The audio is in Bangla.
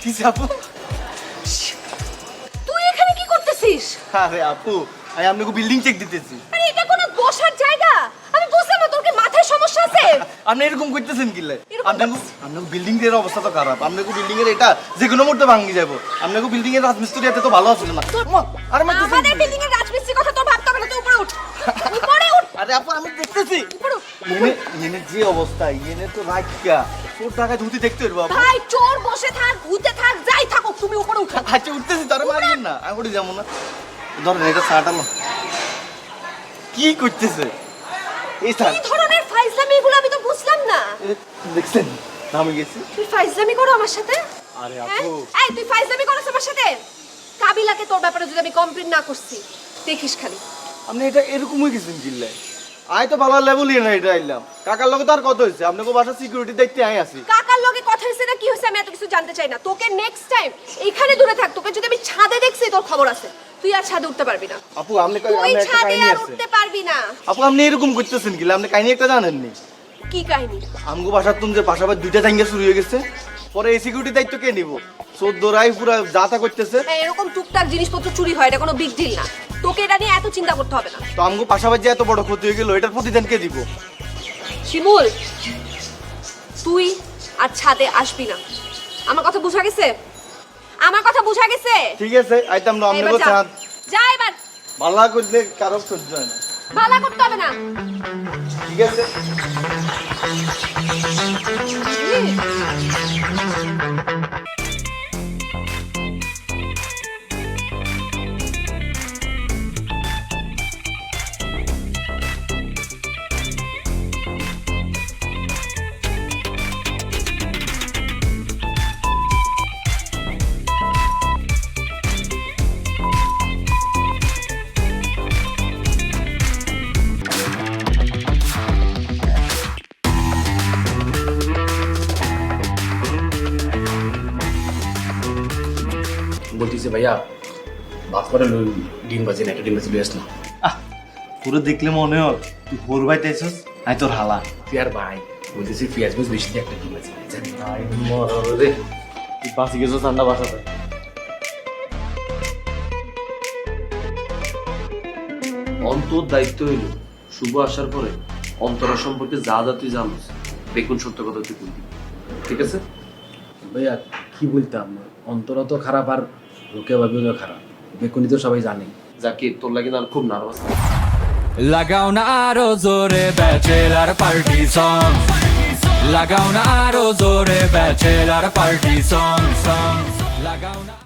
করতেছি আপু তুই এখানে কি করতেছিস? আরে আপু আমি আপনাকে বিল্ডিং চেক দিতেছি। আরে এটা কোনো বসার জায়গা? আমি বুঝলাম না তোর কি মাথায় সমস্যা আছে। আপনি এরকম করতেছেন কি আপনাকে আপনাকে বিল্ডিং এর অবস্থা তো খারাপ। আপনাকে বিল্ডিং এর এটা যে কোনো মুহূর্তে ভাঙি যাব। আপনাকে বিল্ডিং এর রাজমিস্ত্রি এত তো ভালো আছিল না। মা, আরে মা, আমাদের বিল্ডিং এর রাজমিস্ত্রির কথা তোর ভাবতে হবে না তুই উপরে উঠ। উপরে উঠ আরে আপু আমি দেখতেছি। ইয়েনে ইয়েনে যে অবস্থা ইয়েনে তো রাখিয়া তোর টাকায় ধুতি দেখতে পারব ভাই চোর বসে থাক ভূতে থাক যাই থাকুক তুমি উপরে উঠো। আচ্ছা উঠতেছি তারে মারবেন না আমি উঠে যাব না। ধরেন এটা সাটালো কি করতেছে? এই স্যার এই ধরনের ফাইজলামি এগুলো আমি তো বুঝলাম না। দেখছেন নামে গেছি। তুই ফাইজলামি করো আমার সাথে? আরে হ্যাঁ? আপু। এই তুই ফাইজলামি করছ আমার সাথে? কাবিলাকে তোর ব্যাপারে যদি আমি কমপ্লেন না করছি দেখিস খালি। আপনি এটা এরকমই গেছেন জিল্লায়। আয় তো ভালো লেভেলই না এটা আইলাম কাকার লগে তো আর কত হয়েছে আপনাকে বাসা সিকিউরিটি দেখতে আই কাকার লগে কথা হয়েছে না কি হয়েছে আমি এত কিছু জানতে চাই না। তোকে নেক্সট টাইম এইখানে দূরে থাক তোকে যদি আমি ছাদে দেখছি তোর খবর আছে। তুই আর ছাদে উঠতে পারবি না। আপু আপনি তুই ছাদে আর উঠতে পারবি না। আপু আপনি এরকম করতেছেন কি? আপনি কাহিনী একটা জানেননি? কি কাহিনী? আমগো বাসার তুমি যে পাশাপাশি দুইটা শুরু হয়ে গেছে। পরে এই সিকিউরিটি দায়িত্ব কে নিব? চোদ্দরাই পুরো যাতা করতেছে। এরকম টুকটাক জিনিসপত্র চুরি হয় এটা কোনো বিগ ডিল না। তোকে এটা নিয়ে এত চিন্তা করতে হবে না। তো আমগো পাশাপাশি এত বড় ক্ষতি হয়ে গেল এটার প্রতিদান কে দিব? শিমুল তুই আর ছাদে আসবি না। আমার কথা বুঝা গেছে? আমার কথা বুঝা গেছে? ঠিক আছে আইতাম না আমগো যা। চাঁদ যা এবার। ভালো করলে কারও সহ্য হয় না। ভালা করতে হবে না। ঠিক আছে। বলতেছে ভাইয়া ভাত করে ডিম বাজি না একটা ডিম বাজি লই আসলাম। আহ পুরো দেখলে মনে হয় তুই ভোর বাইতে এসেছিস আই তোর হালা। তুই আর ভাই বলতেছি পেঁয়াজ মাছ বেশি দিয়ে একটা ডিম বাজি জানি আই রে। তুই বাঁচি গেছো ঠান্ডা বাসাতে। অন্তর দায়িত্ব হইল শুভ আসার পরে অন্তরা সম্পর্কে যা যা তুই জানিস দেখুন সত্য কথা তুই বলবি। ঠিক আছে? ভাইয়া কি বলতাম? অন্তরা তো খারাপ আর লোকে ভাবিও খারাপ। বেকুনি তো সবাই জানে। যাকে তোর লাগে না খুব নার্ভাস। লাগাও না আরও জোরে ব্যাচেলার পার্টি সং লাগাও না আরও জোরে ব্যাচেলার পার্টি সং সং লাগাও না